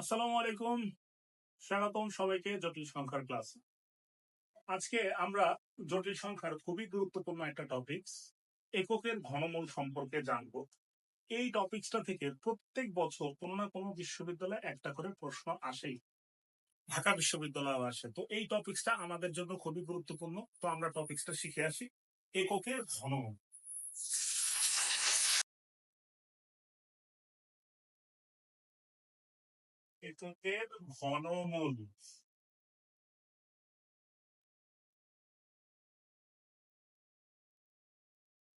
আসসালামু আলাইকুম। স্বাগতম সবাইকে জটিল সংখ্যার ক্লাস। আজকে আমরা জটিল সংখ্যার খুবই গুরুত্বপূর্ণ একটা টপিকস এককের ঘনমূল সম্পর্কে জানব। এই টপিকসটা থেকে প্রত্যেক বছর কোনো না কোনো বিশ্ববিদ্যালয়ে একটা করে প্রশ্ন আসেই। ঢাকা বিশ্ববিদ্যালয়ে আসে। তো এই টপিকসটা আমাদের জন্য খুবই গুরুত্বপূর্ণ। তো আমরা টপিকসটা শিখে আসি। এককের ঘনমূল। এককের ঘনমূল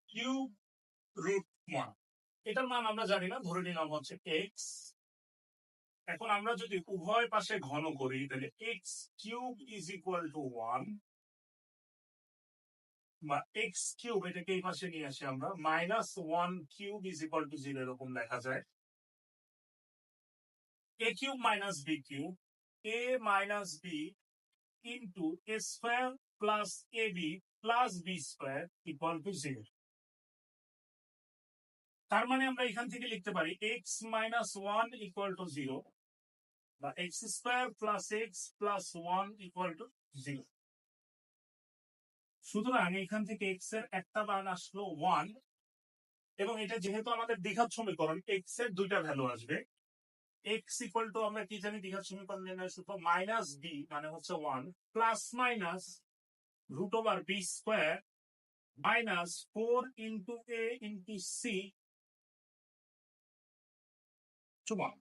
কিউব রুট ওয়ান এটার মান আমরা জানি না, ধরে নিলাম হচ্ছে এক্স এখন আমরা যদি উভয় পাশে ঘন করি, তাহলে x cube is equal to one বা এক্স কিউব এটাকে এই পাশে নিয়ে আসি আমরা minus one cube is equal to zero এরকম লেখা যায়। A cube minus b cube a minus b into a square plus ab plus b square equal to zero তার মানে আমরা এখান থেকে লিখতে পারি x minus 1 equal to 0 বা x square plus x plus 1 equal to 0 সুতরাং এখান থেকে x এর একটা মান আসলো 1 এবং এটা যেহেতু আমাদের দ্বিঘাত সমীকরণ x এর দুইটা ভ্যালু আসবে x ইকুয়াল টু আমরা কি জানি দ্বিঘাত সমীকরণ নির্ণয় সূত্র মাইনাস বি মানে হচ্ছে one plus minus root over b square minus four into a into c one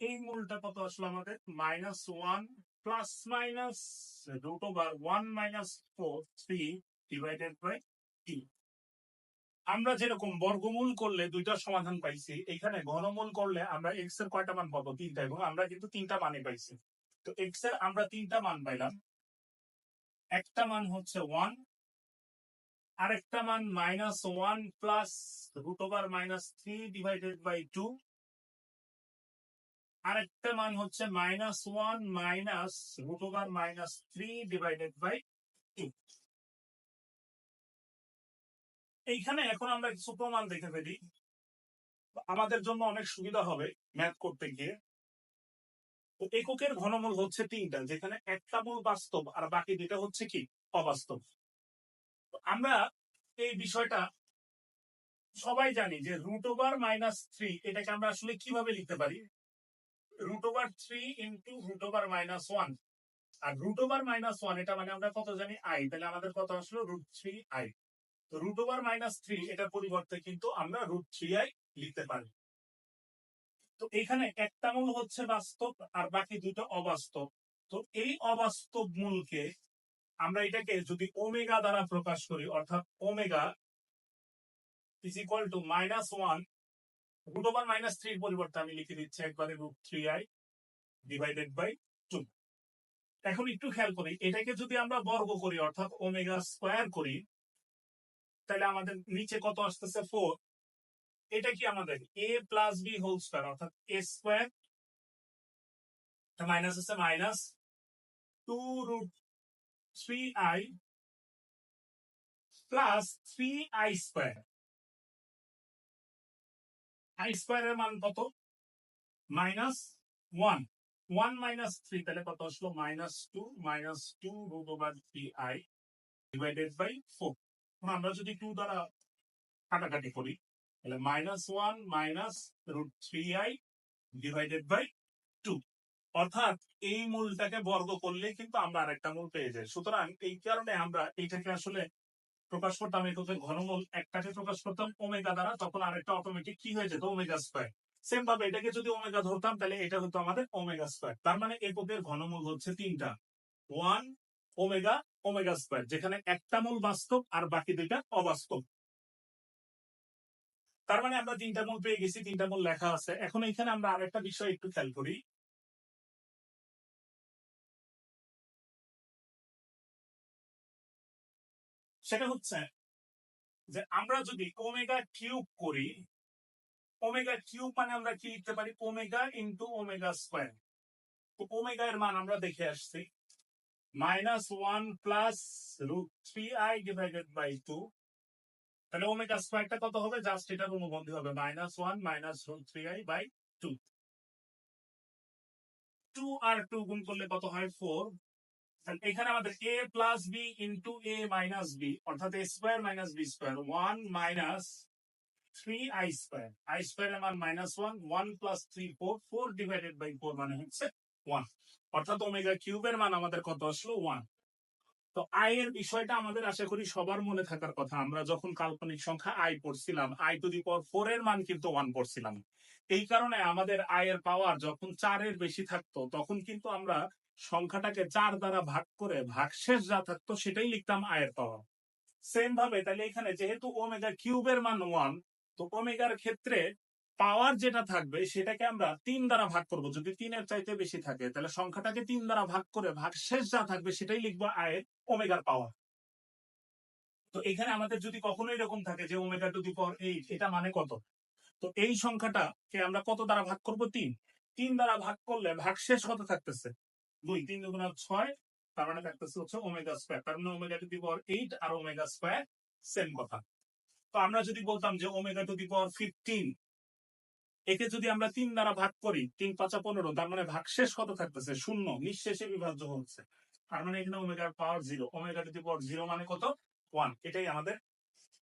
এই মূলটা কত আসলো আমাদের? Minus one plus minus root over one minus four three divided by t আমরা যেরকম বর্গমূল করলে দুইটা সমাধান পাইছি, এখানে ঘনমূল করলে আমরা এক্সের কয়টা মান পাবো? তিনটা, এবং আমরা কিন্তু তিনটা মানে পাইছি। তো এক্সের আমরা তিনটা মান পাইলাম। একটা মান হচ্ছে ওয়ান আরেকটা মান minus one plus root over minus three divided by two আরেকটা মান হচ্ছে minus one minus root over minus three divided by two এইখানে এখন আমরা কিছু প্রমাণ দেখে ফেলি। আমাদের জন্য অনেক সুবিধা হবে ম্যাথ করতে গিয়ে। তো এককের ঘনমূল হচ্ছে তিনটা, যেখানে একটা মূল বাস্তব আর বাকি দুটা হচ্ছে কি? অবাস্তব। আমরা এই বিষয়টা সবাই জানি যে রুট ওভার মাইনাস থ্রি এটাকে আমরা আসলে কীভাবে লিখতে পারি? Root over three into root over minus one আর রুট ওভার মাইনাস ওয়ান এটা মানে আমরা কত জানি? আই তাহলে আমাদের কত আসলো? রুট থ্রি আই তো রুট ওভার মাইনাস থ্রি এটার পরিবর্তে কিন্তু আমরা রুট থ্রি আই লিখতে পারি। তো এখানে একটা মূল হচ্ছে বাস্তব আর বাকি দুটো অবাস্তব। তো এই অবাস্তব মূলকে আমরা এটাকে যদি ওমেগা দ্বারা প্রকাশ করি, অর্থাৎ omega is equal to minus one root over minus থ্রির পরিবর্তে আমি লিখে দিচ্ছি একবারে root three i divided by two এখন একটু খেয়াল করি, এটাকে যদি আমরা বর্গ করি, অর্থাৎ ওমেগা স্কোয়ার করি তাহলে আমাদের নিচে কত আসতেছে? ফোর এটা কি আমাদের? A plus b whole square অর্থাৎ এ স্কোয়ার মাইনাস আছে minus two root three i plus three i square i স্কোয়ারের মান কত? Minus one one minus three তাহলে কত আসলো? Minus two minus two root over three i divided by four আমরা যদি টু দ্বারা কাটাকাটি করি, তাহলে minus one minus root three i divided by two অর্থাৎ এই মূলটাকে বর্গ করলে কিন্তু আমরা আরেকটা মূল পেয়ে যাই। সুতরাং এই কারণে আমরা এইটাকে আসলে প্রকাশ করতাম এককের ঘনমূল, একটাকে প্রকাশ করতাম ওমেগা দ্বারা, তখন আরেকটা অটোমেটিক কি হয়ে যেত? ওমেগা স্কোয়ার সেম ভাবে এটাকে যদি ওমেগা ধরতাম, তাহলে এটা হতো আমাদের ওমেগা স্কোয়ার তার মানে এককের ঘনমূল হচ্ছে তিনটা। ওয়ান ওমেগা ওমেগা স্কোয়ার যেখানে একটা মূল বাস্তব আর বাকি দুইটা অবাস্তব। তার মানে আমরা তিনটা মূল পেয়ে গেছি, তিনটা মূল লেখা আছে। এখন এখানে আমরা আরেকটা বিষয় একটু খেয়াল করি। সেটা হচ্ছে যে আমরা যদি ওমেগা কিউব করি ওমেগা কিউব মানে আমরা কি লিখতে পারি? ওমেগা ইন্টু ওমেগা স্কোয়ার তো ওমেগা এর মান আমরা দেখে আসছি। One plus root three i divided by two তাহলে ওমেগা স্কোয়ারটা কত হবে? জাস্ট এটার অনুবন্ধী হবে। Minus one minus root three i by two two R two গুণ করলে কত হয়? ফোর এখানে আমাদের a plus b into a minus b অর্থাৎ a square minus b square one minus three i square i square আমার minus one one plus three four four divided by four মানে হচ্ছে ওয়ান অর্থাৎ omega কিউবের মান আমাদের কত আসলো? ওয়ান তো আই এর বিষয়টা আমাদের আশা করি সবার মনে থাকার কথা। আমরা যখন কাল্পনিক সংখ্যা পড়ছিলাম i to the power four এর মান কিন্তু ওয়ান পড়ছিলাম। এই কারণে আমাদের আয়ের পাওয়ার যখন চারের বেশি থাকতো, তখন কিন্তু আমরা সংখ্যাটাকে চার দ্বারা ভাগ করে ভাগশেষ যা থাকতো সেটাই লিখতাম আয়ের পাওয়ার সেম ভাবে, তাহলে এখানে যেহেতু ওমেগা কিউবের মান ওয়ান তো ওমেগার ক্ষেত্রে পাওয়ার যেটা থাকবে সেটাকে আমরা তিন দ্বারা ভাগ করব। যদি তিনের চাইতে বেশি থাকে, তাহলে সংখ্যাটাকে তিন দ্বারা ভাগ করে ভাগশেষ যা থাকবে সেটাই লিখব আয়ের ওমেগার পাওয়ার। তো এখানে আমাদের যদি কখনো এরকম থাকে যে omega to the power eight, এটা মানে কত? তো এই সংখ্যাটাকে আমরা কত দ্বারা ভাগ করব? তিন। তিন দ্বারা ভাগ করলে ভাগশেষ কত থাকতেছে? দুই। তিন দুগুণ ছয়, তার মানে থাকতেছে হচ্ছে ওমেগা স্কোয়ার। তার মানে omega to the power eight R omega square same কথা। তো আমরা যদি বলতাম যে omega to the power fifteen একে যদি আমরা তিন দ্বারা ভাগ করি, তিন পাঁচা পনেরো, তার মানে ভাগশেষ কত থাকতেছে? শূন্য, নিঃশেষে বিভাজ্য হচ্ছে। তার মানে এখানে ওমেগার power zero omega to the power zero মানে কত? ওয়ান এটাই আমাদের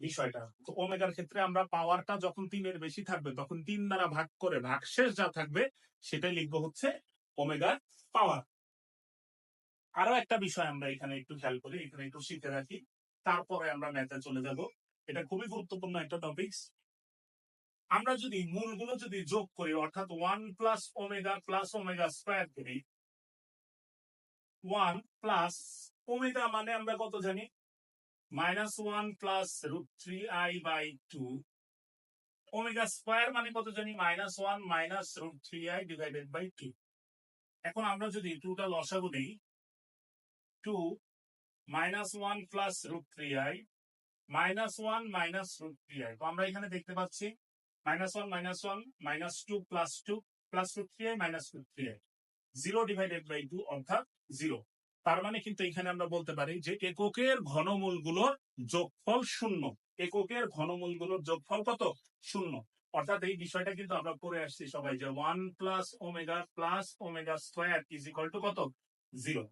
বিষয়টা। তো ওমেগার ক্ষেত্রে আমরা পাওয়ারটা যখন তিনের বেশি থাকবে, তখন তিন দ্বারা ভাগ করে ভাগশেষ যা থাকবে, সেটাই লিখব হচ্ছে ওমেগার পাওয়ার আরও একটা বিষয় আমরা এখানে একটু খেয়াল করি, এখানে একটু শিখে রাখি। তারপরে আমরা ম্যাথে চলে যাব। এটা খুবই গুরুত্বপূর্ণ একটা টপিক আমরা যদি মূলগুলো যদি যোগ করি, অর্থাৎ one plus omega plus omega square করি ওয়ান প্লাস ওমেগা মানে আমরা কত জানি? Minus one plus root three i by two omega square মানে কত জানি? Minus one minus root three i divided by two এখন আমরা যদি টুটা লসাগু দিই two minus one plus root three i minus one minus root three i তো আমরা এখানে দেখতে পাচ্ছি minus one minus two plus two plus root three i minus root three i zero divided by two অর্থাৎ zero তার মানে কিন্তু এখানে আমরা বলতে পারি যে এককের যোগফল শূন্য। এককের যোগফল কত? শূন্য। অর্থাৎ এই বিষয়টা কিন্তু আমরা পড়ে আসছি সবাই যে one plus omega plus omega square is equal to কত? জিরো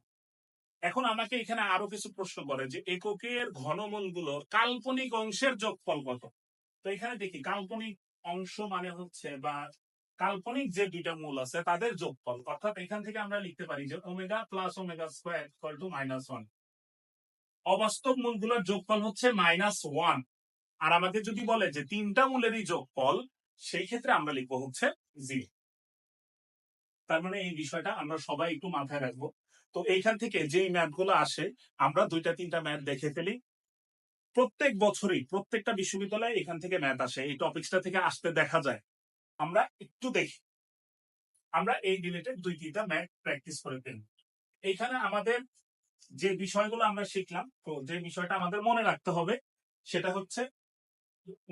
এখন আমাকে এখানে আরও কিছু প্রশ্ন করে যে এককের ঘনমূলগুলোর কাল্পনিক অংশের যোগফল কত? তো এখানে দেখি, কাল্পনিক অংশ মানে হচ্ছে বা কাল্পনিক যে দুইটা মূল আছে, তাদের যোগফল। অর্থাৎ এখান থেকে আমরা লিখতে পারি যে omega plus omega square equal to minus one. অবাস্তব মূলগুলোর যোগফল হচ্ছে মাইনাস ওয়ান। আর আমাদের যদি বলে যে তিনটা মূলেরই যোগফল, সেই ক্ষেত্রে আমরা লিখব হচ্ছে জিরো। তার মানে এই বিষয়টা আমরা সবাই একটু মাথায় রাখব। তো এইখান থেকে যে ম্যাথগুলো আসে, আমরা দুইটা তিনটা ম্যাথ দেখে ফেলি। প্রত্যেক বছরই, প্রত্যেকটা বিশ্ববিদ্যালয়ে এখান থেকে ম্যাথ আসে, এই টপিকসটা থেকে আসতে দেখা যায়। আমরা একটু দেখি। আমরা এই রিলেটেড দুই, তিনটা ম্যাথ প্র্যাকটিস করে ফেলি এইখানে আমাদের যে বিষয়গুলো আমরা শিখলাম, তো যে বিষয়টা আমাদের মনে রাখতে হবে, সেটা হচ্ছে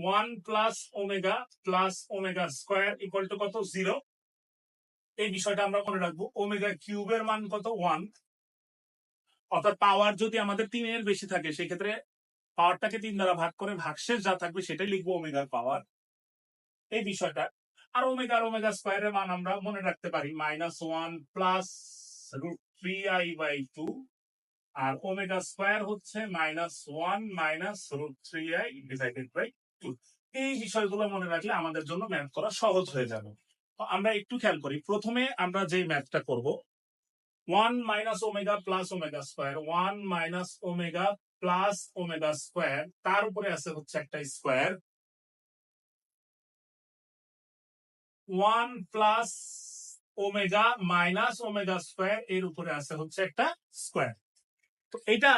one plus omega plus omega square equal to কত? জিরো। এই বিষয়টা আমরা মনে রাখব, ওমেগা কিউবের মান কত? ওয়ান। অর্থাৎ পাওয়ার যদি আমাদের তিনের বেশি থাকে, সেক্ষেত্রে পাওয়ারটাকে তিন দ্বারা ভাগ করে ভাগশেষ যা থাকবে সেটাই লিখব ওমেগার পাওয়ার। এই বিষয়টা। আর ওমেগা আর ওমেগা স্কোয়ারের মান আমরা মনে রাখতে পারি minus one plus root three i by two R omega square হচ্ছে minus one minus root three i divided by two এই বিষয়গুলো মনে রাখলে আমাদের জন্য ম্যাথ করা সহজ হয়ে যাবে। আমরা একটু খেয়াল করি, প্রথমে আমরা যে ম্যাথটা করব one minus omega plus omega square one minus omega plus omega square তার উপরে আছে হচ্ছে একটা square one plus omega minus omega square এর উপরে আছে হচ্ছে একটা স্কোয়ার তো এটা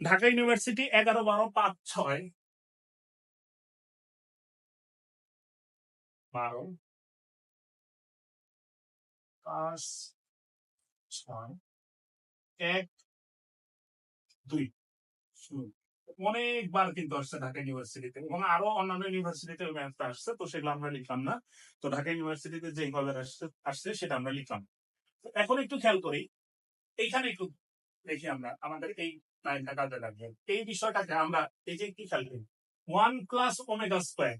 ঢাকা ইউনিভার্সিটি এগারো বারো পাঁচ ছয়। বারো পাঁচ ছয়, এক, দুই। অনেকবার কিন্তু আসছে ঢাকা ইউনিভার্সিটিতে এবং আরও অন্যান্য ইউনিভার্সিটিতে ম্যাথটা আসছে, তো সেগুলো আমরা লিখলাম না। তো ঢাকা ইউনিভার্সিটিতে যেভাবে আসছে আসছে সেটা আমরা লিখলাম। এখন একটু খেয়াল করি, এইখানে একটু দেখি আমরা, আমাদের এই লাইনটা কাজে লাগবে। এই বিষয়টাকে আমরা, এই যে কি খেয়াল করি, one plus omega square,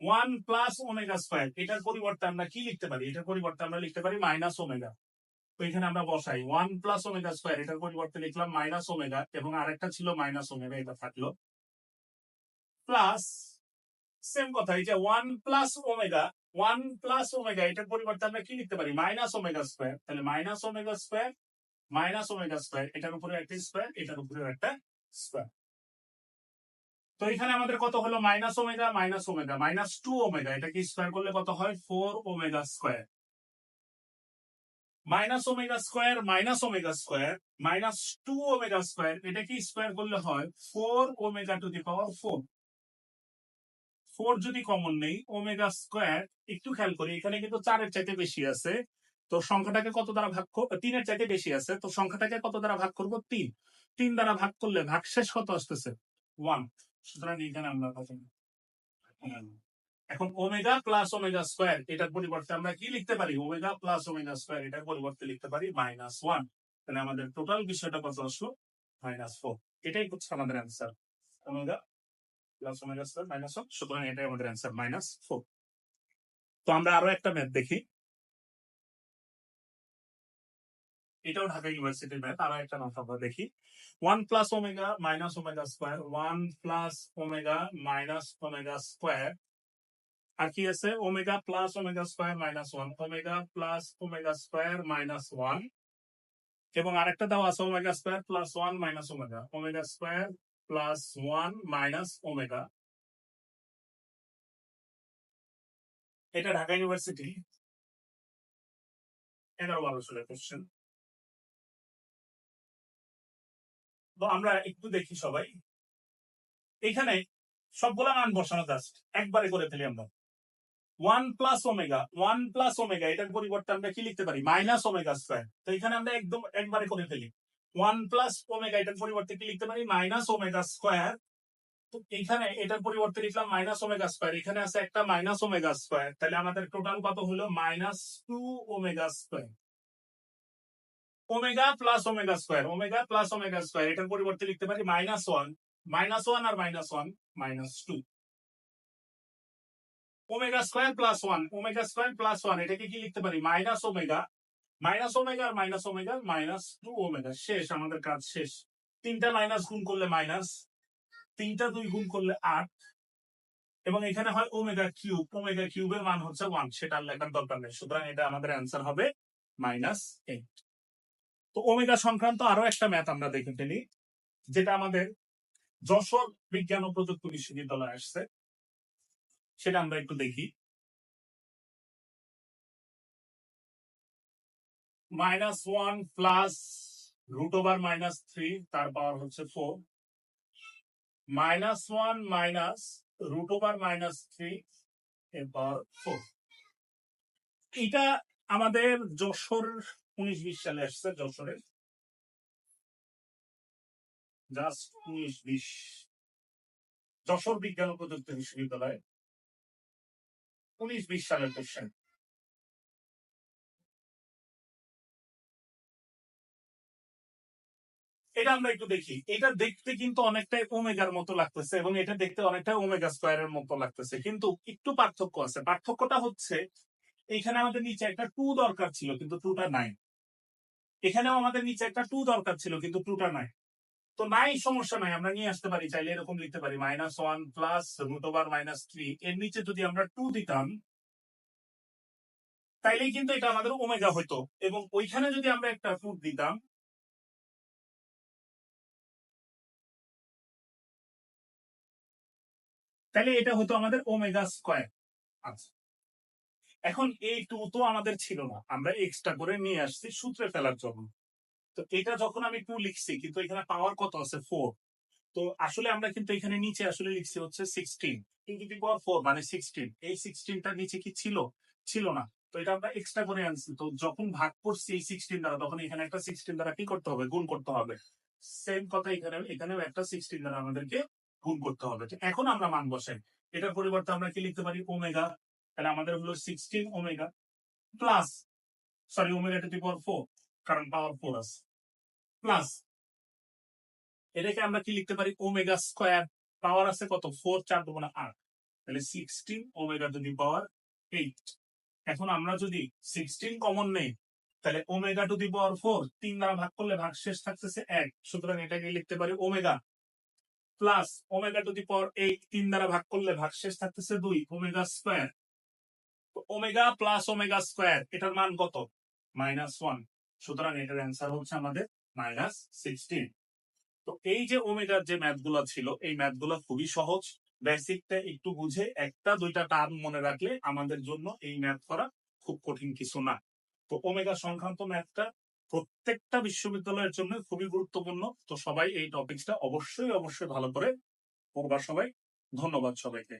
one plus omega square, এটার পরিবর্তে আমরা কি লিখতে পারি? এটার পরিবর্তে আমরা লিখতে পারি মাইনাস ওমেগা। তো এখানে আমরা বসাই। ওয়ান প্লাস ওমেগা স্কোয়ার এটার পরিবর্তে লিখলাম মাইনাস ওমেগা এবং আরেকটা ছিল মাইনাস ওমেগা এটা থাকল। প্লাস সেম কথা, এই যে one plus omega one plus omega এটার পরিবর্তে আমরা কি লিখতে পারি? মাইনাস ওমেগা স্কোয়ার তাহলে minus omega square minus omega square এটার উপরে একটা স্কোয়ার এটার উপরে একটা স্কোয়ার তো এখানে আমাদের কত হলো? Minus omega minus omega minus two omega এটাকে স্কোয়ার করলে কত হয়? Four omega square minus omega square minus omega square minus two omega square এটাকে স্কোয়ার করলে হয়? Four omega to the power four four যদি কমন নেই ওমেগা স্কোয়ার একটু খেয়াল করি, এখানে কিন্তু চারের চাইতে বেশি আছে। তো সংখ্যাটাকে কত দ্বারা ভাগ তিনের চাইতে বেশি আছে, তো সংখ্যাটাকে কত দ্বারা ভাগ করব? তিন। তিন দ্বারা ভাগ করলে ভাগ শেষ কত আসতেছে? ওয়ান সুতরাং এখানে আমরা। এখন ওমেগা প্লাস ওমেগা স্কোয়ার এটার পরিবর্তে আমরা কি লিখতে পারি? ওমেগা প্লাস ওমেগা স্কোয়ার এটার পরিবর্তে লিখতে পারি মাইনাস ওয়ান তাহলে আমাদের টোটাল বিষয়টা কত আসলো? মাইনাস ফোর এটাই হচ্ছে আমাদের answer omega plus omega square minus one সুতরাং এটাই আমাদের অ্যান্সার মাইনাস ফোর তো আমরা আরও একটা ম্যাথ দেখি। এটাও ঢাকা ইউনিভার্সিটির ম্যাথ আরও একটা ম্যাথ আমরা দেখি। One plus omega minus omega square one plus omega minus omega square আর কি আছে omega plus omega square minus one omega plus omega square minus one এবং আরেকটা দাও আছে omega square plus one minus omega omega square plus one minus omega এটা Dhaka university এগারো বারো সালের কোশ্চেন তো আমরা একটু দেখি সবাই। এখানে সবগুলা মান বসানো জাস্ট একবারে করে ফেলি আমরা। One plus omega, one plus omega, এটার পরিবর্তে আমরা কি লিখতে পারি? Minus omega square. তো এখানে আমরা একদম একবারে করে ফেলি। ওয়ান প্লাস ওমেগা, এটার পরিবর্তে কি লিখতে পারি? Minus omega square. তো এখানে এটার পরিবর্তে লিখলাম মাইনাস ওমেগা স্কোয়ার। এখানে আছে একটা মাইনাস ওমেগা স্কোয়ার। তাহলে আমাদের টোটাল কত হলো? Minus two omega square. Omega plus omega square, omega plus omega square, এটার পরিবর্তে লিখতে পারি মাইনাস ওয়ান। মাইনাস ওয়ান আর minus one, minus two. Omega square plus one omega square plus one এটাকে কি লিখতে পারি? মাইনাস ওমেগা মাইনাস ওমেগা আর minus omega minus two omega শেষ, আমাদের কাজ শেষ। তিনটা মাইনাস গুণ করলে মাইনাস তিনটা দুই গুণ করলে আট, এবং এখানে হয় ওমেগা কিউব ওমেগা কিউবের মান হচ্ছে ওয়ান সেটা লেখার দরকার নেই। সুতরাং এটা আমাদের অ্যান্সার হবে মাইনাস এইট তো ওমেগা সংক্রান্ত আরও একটা ম্যাথ আমরা দেখে ফেলি, যেটা আমাদের যশোর বিজ্ঞান ও প্রযুক্তি বিশ্ববিদ্যালয়ে আসছে। সেটা আমরা একটু দেখি। Minus one plus root over minus three তার পাওয়ার হচ্ছে four minus one minus root over minus three এর পাওয়ার ফোর এটা আমাদের যশোর উনিশ বিশ সালে আসছে যশোরে। জাস্ট উনিশ বিশ, যশোর বিজ্ঞান ও প্রযুক্তি বিশ্ববিদ্যালয়। উনিশ বিশ সালের কোশ্চেন এটা আমরা একটু দেখি। এটা দেখতে কিন্তু অনেকটাই ওমেগার মতো লাগতেছে এবং এটা দেখতে অনেকটা ওমেগা স্কোয়ারের মতো লাগতেছে। কিন্তু একটু পার্থক্য আছে। পার্থক্যটা হচ্ছে, এখানে আমাদের নিচে একটা টু দরকার ছিল, কিন্তু টুটা নাই। এখানেও আমাদের নিচে একটা টু দরকার ছিল, কিন্তু টুটা নাই। তো নাই, সমস্যা নাই, আমরা নিয়ে আসতে পারি, চাইলে এরকম লিখতে পারি minus one plus root over minus three এর নিচে যদি আমরা টু দিতাম, তাইলেই কিন্তু এটা আমাদের ওমেগা হতো এবং ওইখানে যদি আমরা একটা টু দিতাম তাহলে এটা হতো আমাদের ওমেগা স্কোয়ার আচ্ছা। এখন এই টু তো আমাদের ছিল না, আমরা এক্সট্রা করে নিয়ে আসছি সূত্রে ফেলার জন্য। তো এটা যখন আমি টু লিখছি, কিন্তু এখানে পাওয়ার কত আছে? ফোর তো আসলে আমরা কিন্তু এখানে নিচে আসলে লিখছি হচ্ছে sixteen two to the power four মানে সিক্সটিন এই সিক্সটিনটার নিচে কি ছিল? ছিল না। তো এটা আমরা এক্সট্রা করে আনছি। তো যখন ভাগ করছি এই সিক্সটিন দ্বারা, তখন এখানে একটা সিক্সটিন দ্বারা কি করতে হবে? গুণ করতে হবে। সেম কথা এখানে, এখানেও একটা সিক্সটিন দ্বারা আমাদেরকে গুণ করতে হবে। এখন আমরা মান বসাই। এটার পরিবর্তে আমরা কি লিখতে পারি? ওমেগা তাহলে আমাদের হলো sixteen omega plus sorry omega to the power four কারণ পাওয়ার ফোর আছে। প্লাস এটাকে আমরা কি লিখতে পারি? ওমেগা স্কোয়ার পাওয়ার আছে কত? ফোর, চার, দুগুণা আট। তাহলে sixteen omega to the power eight. এখন আমরা যদি সিক্সটিন কমন নেই, তাহলে omega to the power four, তিন দ্বারা ভাগ করলে ভাগ শেষ থাকতেছে এক। সুতরাং এটাকে লিখতে পারি omega plus omega to the power eight, তিন দ্বারা ভাগ করলে ভাগ শেষ থাকতেছে দুই, omega square. Omega plus omega square, এটার মান কত? Minus one. সুতরাং এটার অ্যান্সার হচ্ছে আমাদের মাইনাস সিক্সটিন। তো এই যে ওমেগার যে ম্যাথগুলো ছিল, এই ম্যাথগুলো খুবই সহজ। বেসিকটা একটু বুঝে একটা দুইটা টার্ম মনে রাখলে আমাদের জন্য এই ম্যাথ করা খুব কঠিন কিছু না। তো ওমেগা সংক্রান্ত ম্যাথটা প্রত্যেকটা বিশ্ববিদ্যালয়ের জন্য খুবই গুরুত্বপূর্ণ। তো সবাই এই টপিকসটা অবশ্যই অবশ্যই ভালো করে পড়বা সবাই। ধন্যবাদ সবাইকে।